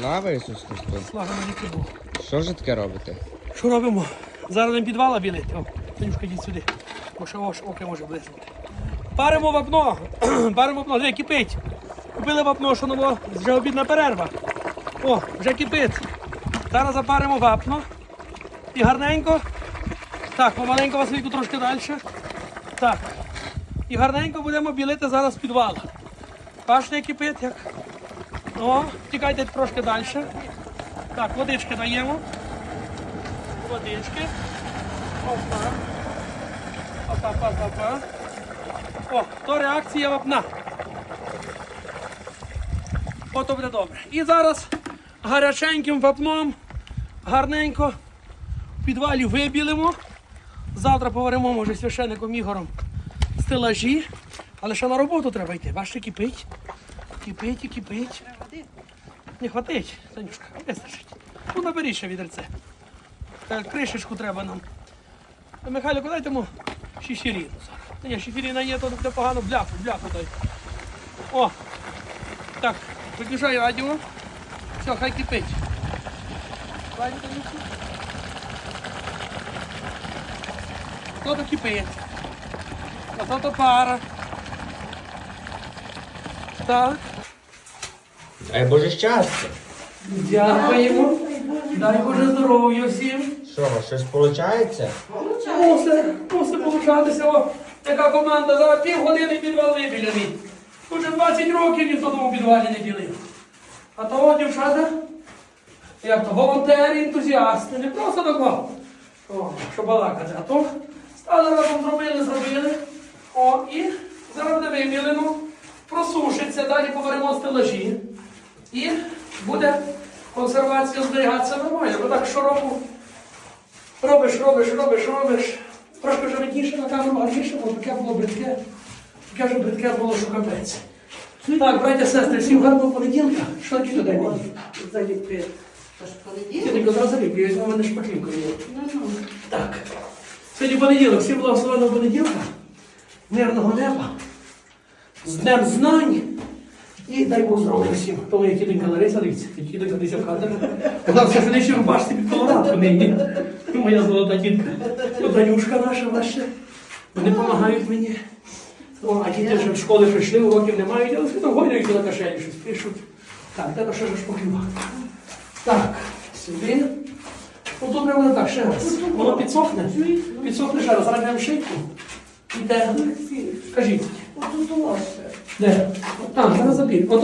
Слава Ісус Христу! Слава навіки Богу. Що ж таке робите? Що робимо? Зараз нам підвала білити. О, Танюшка, йдіть сюди. Бо ще ош, оке може блиснути. Паримо вапно. Паримо вапно. Диви, кипить. Купили вапно, що ново, вже обідна перерва. О, вже кипить. Зараз запаримо вапно. І гарненько. Так, помаленько Васильку трошки далі. Так. І гарненько будемо білити зараз підвал. Як кипить, як. О, тікайте трошки далі. Так, водички даємо водички. Опа. Опа, опа, опа. О, то реакція вапна. Ото буде добре. І зараз гаряченьким вапном гарненько в підвалі вибілимо. Завтра поваримо, може, священником Ігором стелажі. Але ще на роботу треба йти. Бачите, кипить. Кипить і кипить. Не хватить, Танюшка, вистачить. Ну, наберіть ще відерце. Та кришечку треба нам. А Михайлику, дайте йому шіфіріну зараз. Та ні, шіфіріна є, то буде погано бляху, бляху дай. О! Так, виключай радіо. Все, хай кипить. Танюшку. То кипить. А то пара. Так. Дай Боже щастя! Дякуємо. Дай Боже здоров'я всім. Що, щось виходить? Мусить, мусить получатися. О, яка команда за півгодини підвал вибіляний. Уже 20 років ніхто тому підвалі не ділив. А того дівчата, як то волонтери, ентузіасти, не просто такого, о, що балакати, а то стали разом зробили, зробили. О, і зараз буде вибілено, просушиться, далі поваримо стелажі. І буде консервація зберігатися нормально. Бо так щороку Робиш, робиш, робиш, робиш. Трошки вже видніше на камеру, гарніше, бо таке було бридке. Таке вже бридке було, що капець. Так, браття, сестри, всім гарного понеділка. Що такі туди? Заліпки. Я тільки одразу заліпки, я візьму в мене шпаклівку. Так. Сьогодні понеділок, всім благословеного понеділка, мирного неба, з Днем знань. І дай Бог здоров'я всім. Тому як тітонька Лариса, дивіться, тітонька десь в хаті. Вона все ж не ще в башті під колорадку нині. Моя золота тітка. Ну, Танюшка наша, вона. Вони допомагають мені. О, а діти вже в школи прийшли, уроків не мають, але все одно гойдаються на кишені, щось пишуть. Так, треба ще ж похлібати. Так, сюди. Ну, тут треба так, ще раз. Воно підсохне. Підсохне ще раз. Зараз I tak, Kazimierz. No to to łaska. Nie, tam, zaraz.